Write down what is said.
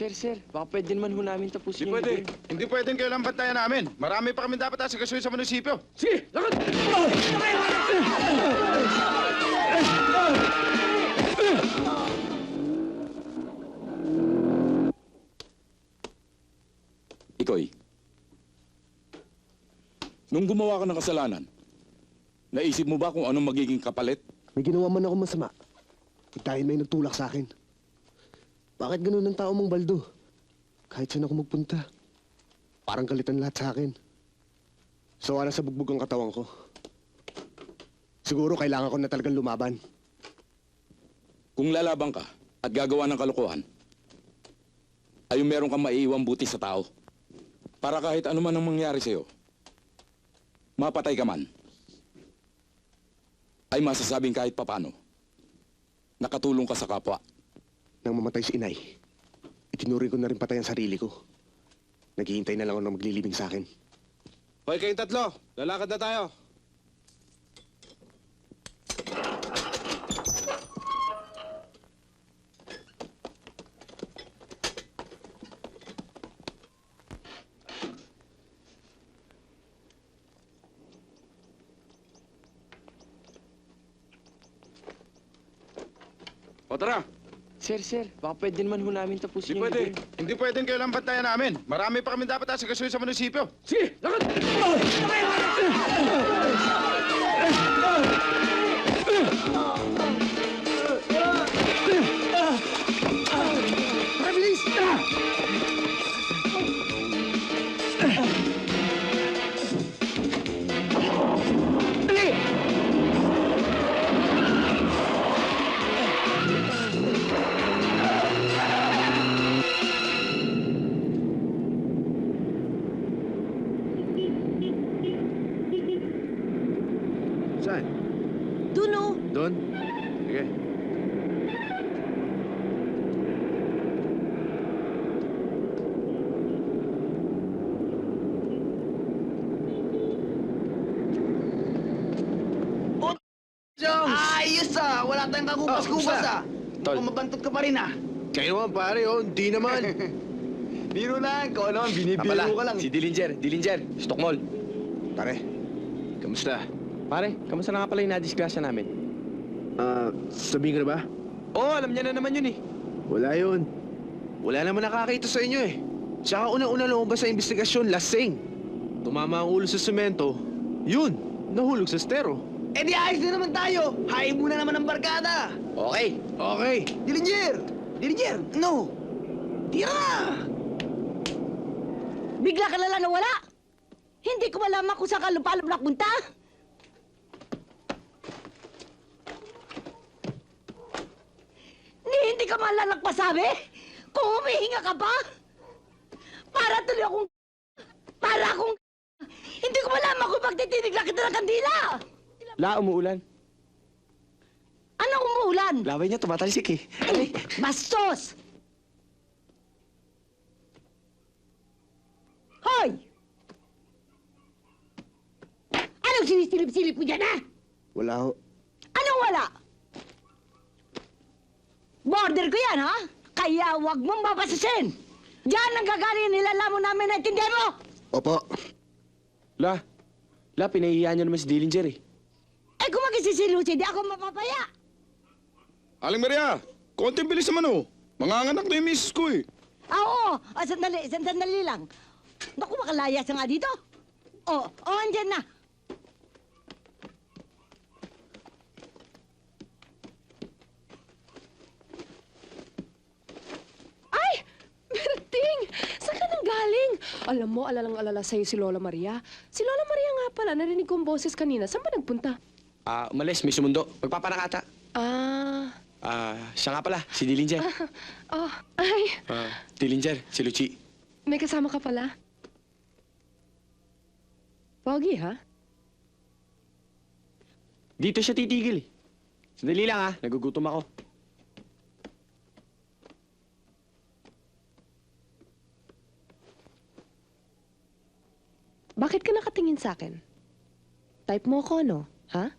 Sir, sir, baka pwede naman ho namin tapusin Hindi pwede. Hindi pwedeng kailang bantayan namin. Marami pa kami dapat asagasuhin sa munisipyo. Sige, lakad! Ikoy, nung gumawa ka ng kasalanan, naisip mo ba kung anong magiging kapalit? May ginawa man ako masama. Dahil may nagtulak sa akin. Bakit ganun ang tao mong baldo? Kahit saan ako magpunta. Parang kalitan lahat sa akin. Sawa na sa bugbog ang katawan ko. Siguro kailangan ko na talagang lumaban. Kung lalaban ka at gagawa ng kalokohan, ay meron kang maiiwang buti sa tao. Para kahit ano man ang mangyari sa'yo, mapatay ka man, ay masasabing kahit papano, nakatulong ka sa kapwa. Nang mamatay si inay, itinuring ko na rin patay ang sarili ko. Naghihintay na lang ako na maglilibing sa akin. Hoy kayong tatlo, lalakad na tayo. O tara, Sir, sir, baka pwede naman ho namin tapusin hindi yung pwede. game. Hindi pwedeng kailang bantayan namin. Marami pa kami dapat asagasuhin sa munisipyo. Sige, lakad! Mabilis! Saan? Doon o. Doon? Sige. Ayos ah! Wala tayong kakupas-kupas Oh, ah! Tol. Kung mabantot ka pa rin ah! Kayo naman pare, oh. Hindi naman. Biro lang! Ikaw naman, binibiro ka lang. si Dillinger, Dillinger, Stockmall. Pare, kamusta? Pare, kamusta na nga pala yung nadisgrasya namin? Ah, sabihin ka na ba? Oo, oh, alam niya na naman yun eh. Wala yun. Wala naman nakakita sa inyo eh. Tsaka una-una lumabas sa investigasyon, lasing. Tumama ang ulo sa semento, yun, nahulog sa stero. Eh di ayos na naman tayo! Hain muna naman ang barkada! Okay. Okay. Dillinger! Dillinger! No! Tira! Bigla ka na lang nawala. Hindi ko malaman kung saan ka lupalop napunta. Hindi ka man lang nagpasabi? Kung humihinga ka pa? Para tuloy akong... Para akong... Hindi ko malaman kung pagtitinig kita ng kandila. La, umuulan. Anong umuulan? Laway niya, tumatalsik eh. Ay, bastos! Hoy! Anong sinisilip-silip mo dyan, ha? Wala ho. Anong wala? Border ko yan, ha? Kaya wag mong babasasin! Diyan ang gagaling nilalamon namin, naintindihan mo? Opo. La, La, pinahihiyan niyo naman si Dillinger eh. Eh kung magsisisilusi, di ako mapapaya. Aling Maria, konting bilis naman oh. Manganganak na yung misis ko eh. Ah, oo. Ah, sandali, sandali lang. Naku, makalayas na nga dito. Oh, oh, andyan na. Ay! Berting! Saan ka nang galing? Alam mo, alalang-alala sa'yo si Lola Maria. Si Lola Maria nga pala, narinig ko ang boses kanina. Saan ba nagpunta? Ah, umalis, may sumundo. Magpapanakata. Ah... Ah, siya nga pala, si Dillinger. Oh, ay, Ah, Dillinger, si Luchi. may kasama ka pala. Pogi, ha? Dito siya titigil eh. Sandali lang ah, nagugutom ako. Bakit ka nakatingin sa akin? Type mo ako, no? Ha?